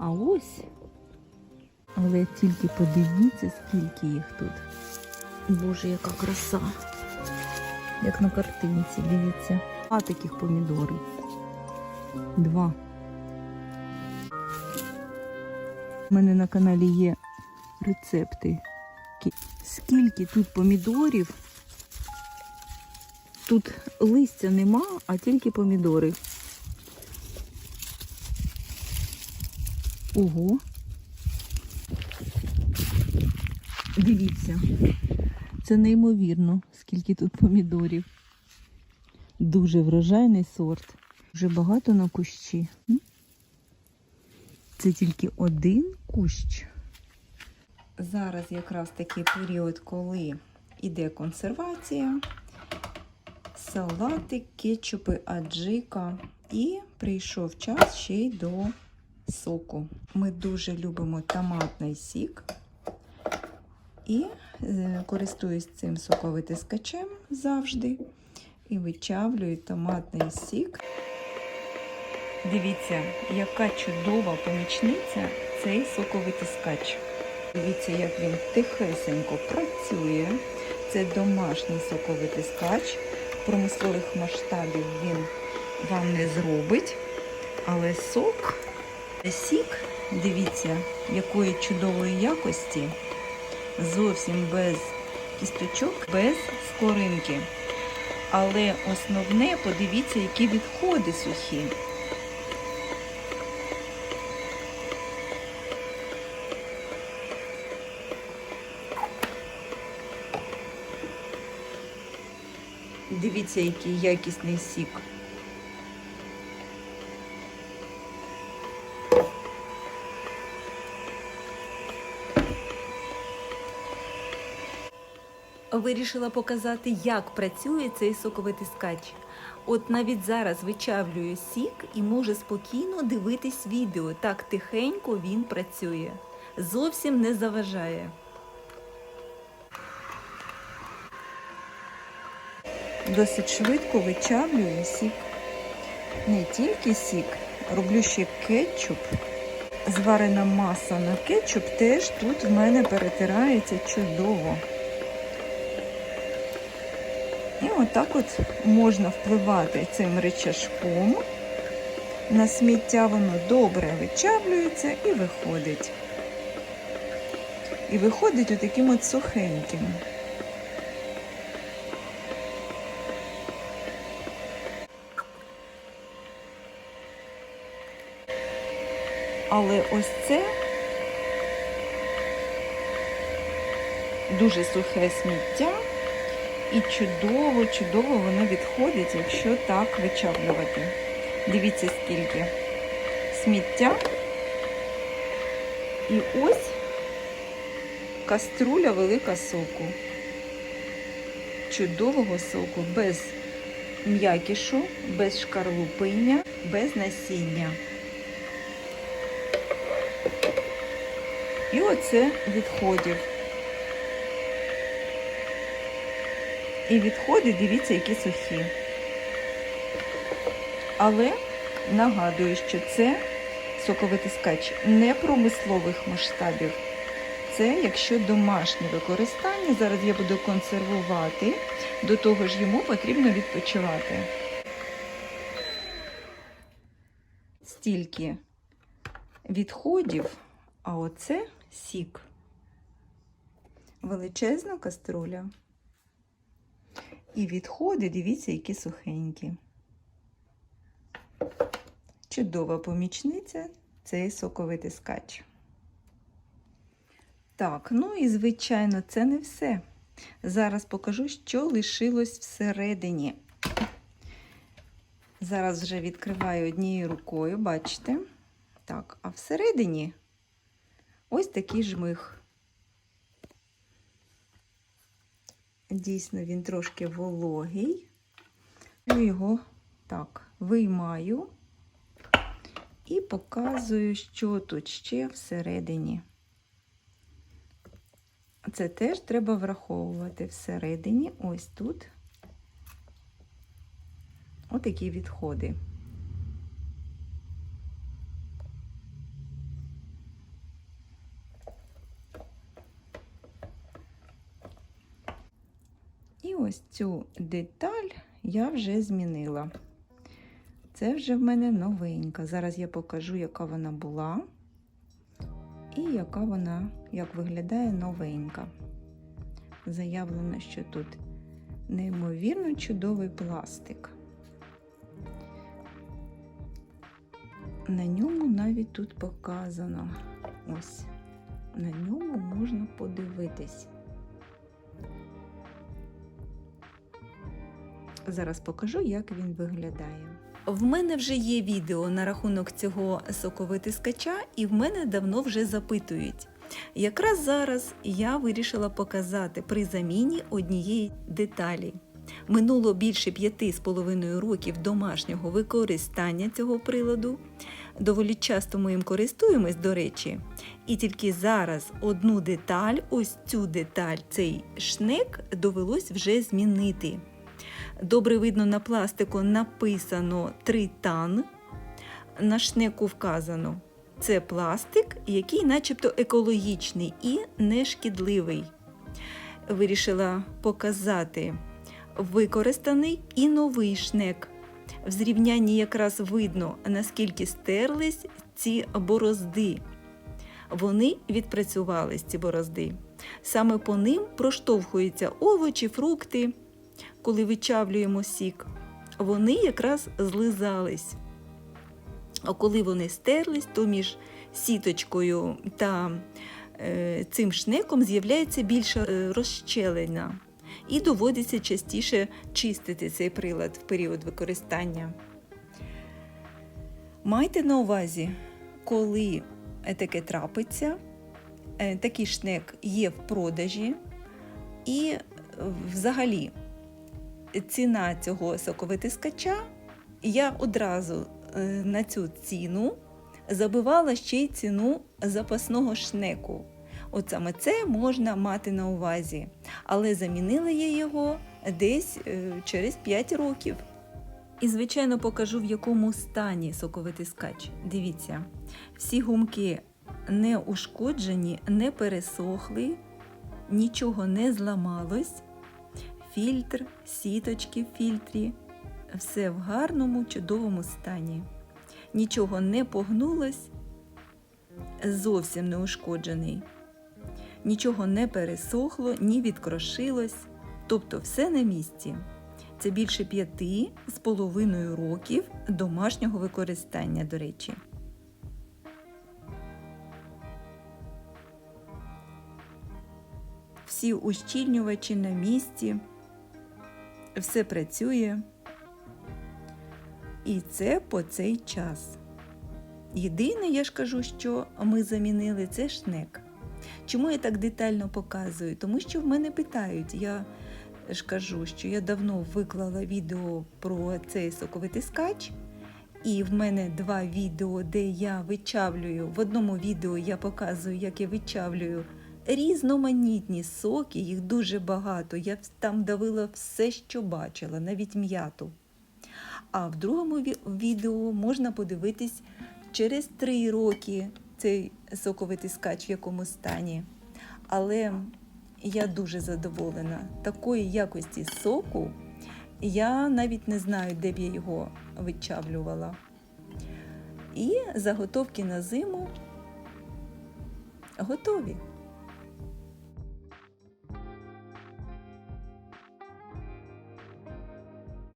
А ось. Але тільки подивіться, скільки їх тут. Боже, яка краса. Як на картинці, дивіться. А таких помідорів. Два. У мене на каналі є рецепти. Скільки тут помідорів. Тут листя нема, а тільки помідори. Ого. Дивіться. Це неймовірно, скільки тут помідорів. Дуже врожайний сорт. Вже багато на кущі. Це тільки один кущ. Зараз якраз такий період, коли іде консервація, салати, кетчупи, аджика. І прийшов час ще й до соку. Ми дуже любимо томатний сік. І е, користуюсь цим соковитискачем завжди. І вичавлюю томатний сік. Дивіться, яка чудова помічниця цей соковитискач. Дивіться, як він тихесенько працює. Це домашній соковитискач. Промислових масштабів він вам не зробить. Але сок, сік, дивіться, якої чудової якості. Зовсім без кісточок, без скоринки. Але основне, подивіться, які відходи сухі. Дивіться, який якісний сік. Вирішила показати, як працює цей соковитискач. От навіть зараз вичавлюю сік і можу спокійно дивитись відео. Так тихенько він працює. Зовсім не заважає. Досить швидко вичавлюю сік. Не тільки сік, роблю ще кетчуп. Зварена маса на кетчуп теж тут в мене перетирається чудово. І отак от можна впливати цим речашком. На сміття воно добре вичавлюється і виходить. І виходить отаким от сухеньким. Але ось це дуже сухе сміття. І чудово, чудово воно відходить, якщо так вичавлювати. Дивіться, скільки сміття. І ось каструля велика соку. Чудового соку, без м'якішу, без шкарлупиння, без насіння. І оце відходів. І відходи, дивіться, які сухі. Але нагадую, що це соковитискач не промислових масштабів. Це якщо домашнє використання, зараз я буду консервувати, до того ж йому потрібно відпочивати. Стільки відходів, а оце сік. Величезна каструля. І відходи, дивіться, які сухенькі. Чудова помічниця цей соковитискач. Так, ну і, звичайно, це не все. Зараз покажу, що лишилось всередині. Зараз вже відкриваю однією рукою, бачите? Так, а всередині ось такий жмих. Дійсно, він трошки вологий. Я його так виймаю і показую, що тут ще всередині. Це теж треба враховувати всередині, ось тут отакі відходи. І ось цю деталь я вже змінила. Це вже в мене новенька. Зараз я покажу, яка вона була і яка вона, як виглядає новенька. Заявлено, що тут неймовірно чудовий пластик. На ньому навіть тут показано. Ось, на ньому можна подивитись. Зараз покажу, як він виглядає. В мене вже є відео на рахунок цього соковитискача, і в мене давно вже запитують. Якраз зараз я вирішила показати при заміні однієї деталі. Минуло більше п'яти з половиною років домашнього використання цього приладу. Доволі часто ми їм користуємось, до речі. І тільки зараз одну деталь, ось цю деталь, цей шнек, довелось вже змінити. Добре видно на пластику написано тритан. На шнеку вказано. Це пластик, який начебто екологічний і нешкідливий. Вирішила показати використаний і новий шнек. В зрівнянні якраз видно, наскільки стерлись ці борозди. Вони відпрацювались, ці борозди. Саме по ним проштовхуються овочі, фрукти коли вичавлюємо сік, вони якраз злизались. А коли вони стерлись, то між сіточкою та е, цим шнеком з'являється більша е, розщелина. І доводиться частіше чистити цей прилад в період використання. Майте на увазі, коли таке трапиться, е, такий шнек є в продажі, і взагалі ціна цього соковитискача, я одразу е, на цю ціну забивала ще й ціну запасного шнеку. От саме це можна мати на увазі. Але замінила я його десь е, через 5 років. І, звичайно, покажу, в якому стані соковитискач. Дивіться, всі гумки не ушкоджені, не пересохли, нічого не зламалось фільтр, сіточки в фільтрі. Все в гарному, чудовому стані. Нічого не погнулось, зовсім не ушкоджений. Нічого не пересохло, ні відкрошилось. Тобто все на місці. Це більше п'яти з половиною років домашнього використання, до речі. Всі ущільнювачі на місці все працює. І це по цей час. Єдине, я ж кажу, що ми замінили це шнек. Чому я так детально показую? Тому що в мене питають, я ж кажу, що я давно виклала відео про цей соковитискач, і в мене два відео, де я вичавлюю. В одному відео я показую, як я вичавлюю різноманітні соки, їх дуже багато. Я там давила все, що бачила, навіть м'яту. А в другому відео можна подивитись через три роки цей соковитискач в якому стані. Але я дуже задоволена. Такої якості соку я навіть не знаю, де б я його вичавлювала. І заготовки на зиму готові.